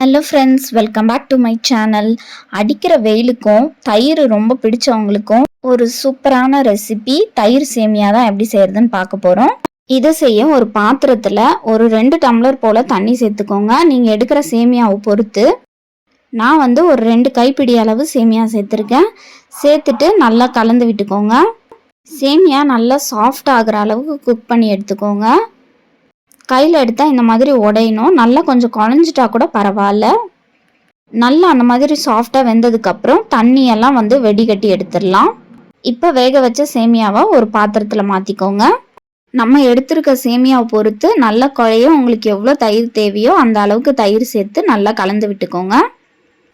Hello friends welcome back to my channel அடிக்கிற வெயிலுக்கும் தயிர் ரொம்ப பிடிச்சவங்களுக்கும் ஒரு சூப்பரான ரெசிபி தயிர் சேமியா தான் எப்படி செய்யறதுன்னு பார்க்க போகிறோம் இதை செய்ய ஒரு பாத்திரத்தில் ஒரு ரெண்டு டம்ளர் போல் தண்ணி சேர்த்துக்கோங்க. நீங்கள் எடுக்கிற சேமியாவை பொறுத்து நான் வந்து ஒரு ரெண்டு கைப்பிடி அளவு சேமியா சேர்த்துருக்கேன். சேர்த்துட்டு நல்லா கலந்து விட்டுக்கோங்க. சேமியா நல்லா சாஃப்ட் ஆகிற அளவுக்கு குக் பண்ணி எடுத்துக்கோங்க. கையில் எடுத்தால் இந்த மாதிரி உடையணும். நல்லா கொஞ்சம் குழஞ்சிட்டா கூட பரவாயில்ல. நல்லா அந்த மாதிரி சாஃப்டாக வெந்ததுக்கப்புறம் தண்ணியெல்லாம் வந்து வெடிகட்டி எடுத்துடலாம். இப்போ வேக வச்ச சேமியாவை ஒரு பாத்திரத்தில் மாற்றிக்கோங்க நம்ம எடுத்திருக்க சேமியாவை பொறுத்து நல்ல குழையும் உங்களுக்கு எவ்வளோ தயிர் தேவையோ அந்த அளவுக்கு தயிர் சேர்த்து நல்லா கலந்து விட்டுக்கோங்க.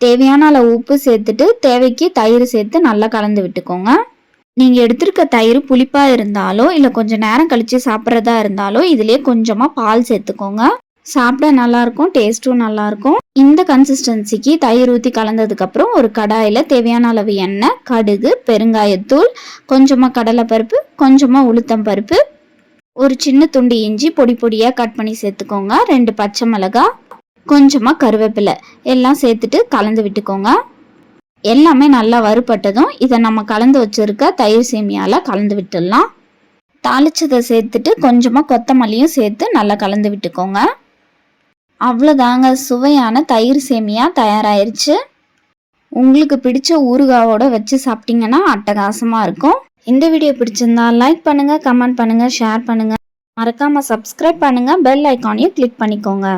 தேவையான அளவு உப்பு சேர்த்துட்டு தேவைக்கு தயிர் சேர்த்து நல்லா கலந்து விட்டுக்கோங்க. நீங்கள் எடுத்திருக்க தயிர் புளிப்பாக இருந்தாலோ இல்லை கொஞ்சம் நேரம் கழித்து சாப்பிட்றதா இருந்தாலோ இதுலேயே கொஞ்சமாக பால் சேர்த்துக்கோங்க. சாப்பிட நல்லாயிருக்கும் டேஸ்ட்டும் நல்லாயிருக்கும். இந்த கன்சிஸ்டன்சிக்கு தயிர் ஊற்றி கலந்ததுக்கப்புறம் ஒரு கடாயில் தேவையான அளவு எண்ணெய் கடுகு பெருங்காயத்தூள் கொஞ்சமாக கடலைப்பருப்பு கொஞ்சமாக உளுத்தம் பருப்பு ஒரு சின்ன துண்டு இஞ்சி பொடி பொடியாக கட் பண்ணி சேர்த்துக்கோங்க. ரெண்டு பச்சை மிளகா கொஞ்சமாக கருவேப்பிலை எல்லாம் சேர்த்துட்டு கலந்து விட்டுக்கோங்க. எல்லாமே நல்லா வறுபட்டதும் இதை நம்ம கலந்து வச்சுருக்க தயிர் சேமியாவில் கலந்து விட்டுடலாம். தாளிச்சதை சேர்த்துட்டு கொஞ்சமாக கொத்தமல்லியும் சேர்த்து நல்லா கலந்து விட்டுக்கோங்க. அவ்வளோதாங்க சுவையான தயிர் சேமியா தயாராயிருச்சு. உங்களுக்கு பிடிச்ச ஊறுகாவோட வச்சு சாப்பிட்டீங்கன்னா அட்டகாசமாக இருக்கும். இந்த வீடியோ பிடிச்சிருந்தா லைக் பண்ணுங்கள் கமெண்ட் பண்ணுங்கள் ஷேர் பண்ணுங்கள் மறக்காமல் சப்ஸ்கிரைப் பண்ணுங்கள் பெல் ஐக்கானையும் கிளிக் பண்ணிக்கோங்க.